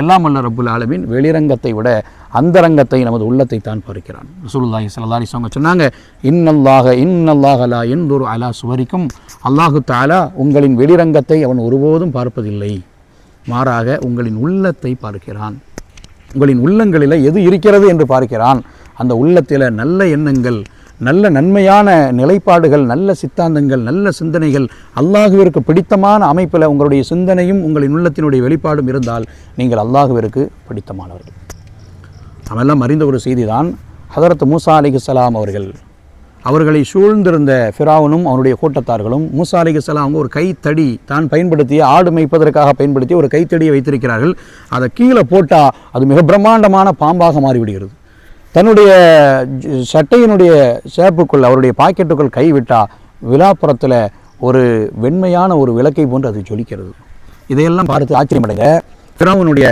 எல்லாம் அல்ல ரபுல் ஆலமின். வெளிரங்கத்தை விட அந்தரங்கத்தை நமது உள்ளத்தை தான் பார்க்கிறான் ரசூலுல்லாஹி ஸல்லல்லாஹு அலைஹி சொன்னாங்க இன்னல்லாக இன்னல்லாக அலா என்துரு அலா சுவரிக்கும். அல்லாஹு தாலா உங்களின் வெளிரங்கத்தை அவன் ஒருபோதும் பார்ப்பதில்லை. மாறாக உங்களின் உள்ளத்தை பார்க்கிறான். உங்களின் உள்ளங்களில் எது இருக்கிறது என்று பார்க்கிறான். அந்த உள்ளத்தில் நல்ல எண்ணங்கள் நல்ல நன்மையான நிலைப்பாடுகள் நல்ல சித்தாந்தங்கள் நல்ல சிந்தனைகள் அல்லாஹுவிற்கு பிடித்தமான அமைப்பில் உங்களுடைய சிந்தனையும் உங்களின் உள்ளத்தினுடைய வெளிப்பாடும் இருந்தால் நீங்கள் அல்லாஹுவிற்கு பிடித்தமானவர்கள். நாமெல்லாம் அறிந்த ஒரு செய்தி தான் ஹதரத் மூசா அலிகுசலாம் அவர்கள். அவர்களை சூழ்ந்திருந்த ஃபிராவனும் அவருடைய கூட்டத்தார்களும் மூசா அலிகுசலாம் ஒரு கைத்தடி தான் பயன்படுத்திய ஆடு மேய்ப்பதற்காக பயன்படுத்தி ஒரு கைத்தடியை வைத்திருக்கிறார்கள். அதை கீழே போட்டால் அது மிக பிரம்மாண்டமான பாம்பாக மாறிவிடுகிறது. தன்னுடைய சட்டையினுடைய சேப்புக்குள் அவருடைய பாக்கெட்டுக்குள் கைவிட்டால் விழாப்புறத்தில் ஒரு வெண்மையான ஒரு விளக்கை போன்று அது ஜொலிக்கிறது. இதையெல்லாம் பார்த்து ஆச்சரியமடைந்த ஃபிரௌனுடைய